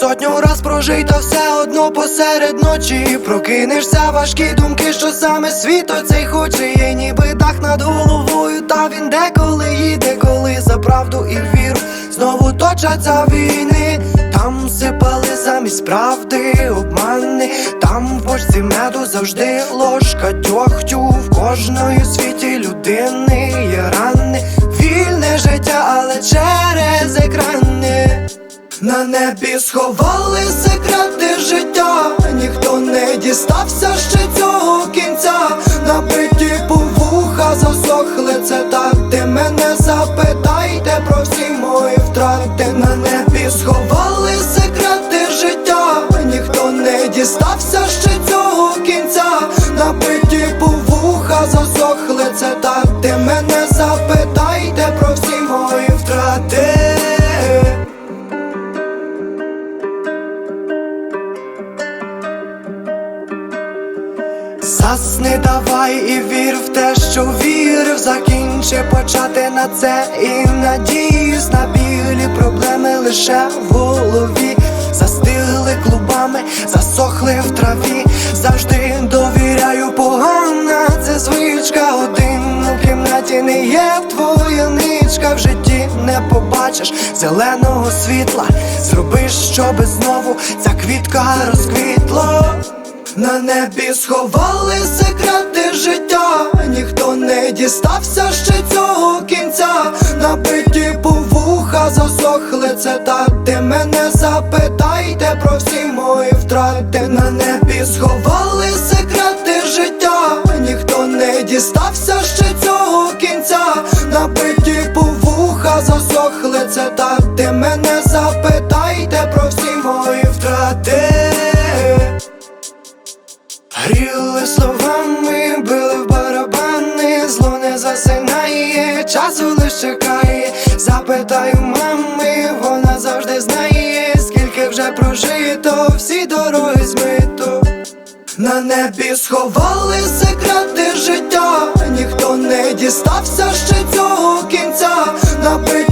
сотню раз прожий, та все одно посеред ночі. Прокинешся важкі думки, що саме світ оцей хоче. Є ніби дах над головою, та він деколи їде, коли за правду і віру. Знову точаться війни. Там сипали замість правди обмани, там в бочці меду завжди ложка дьогтю. В кожної світі людини є рани, вільне життя, але через. На небі сховали секрети життя, ніхто не дістався ще цього кінця. Набиті повуха засохли це так. Ти мене запитайте про всі мої втрати. На небі Засни давай і вір в те, що вірив, закінчи почати на це і надіюсь на білі проблеми лише в голові. Застигли клубами, засохли в траві. Завжди довіряю погана, це звичка один у кімнаті не є твоя ничка в житті не побачиш зеленого світла. Зроби, щоби знову ця квітка розквітла. На небі сховали секрети життя, ніхто не дістався ще цього кінця. Набиті повуха засохли це так. Ти мене запитайте про всі мої втрати. На небі сховали секрети життя, ніхто не дістався ще цього часу лиш чекає. Запитаю мами, вона завжди знає, скільки вже прожито, всі дороги змито. На небі сховали секрети життя, ніхто не дістався ще цього кінця. Наби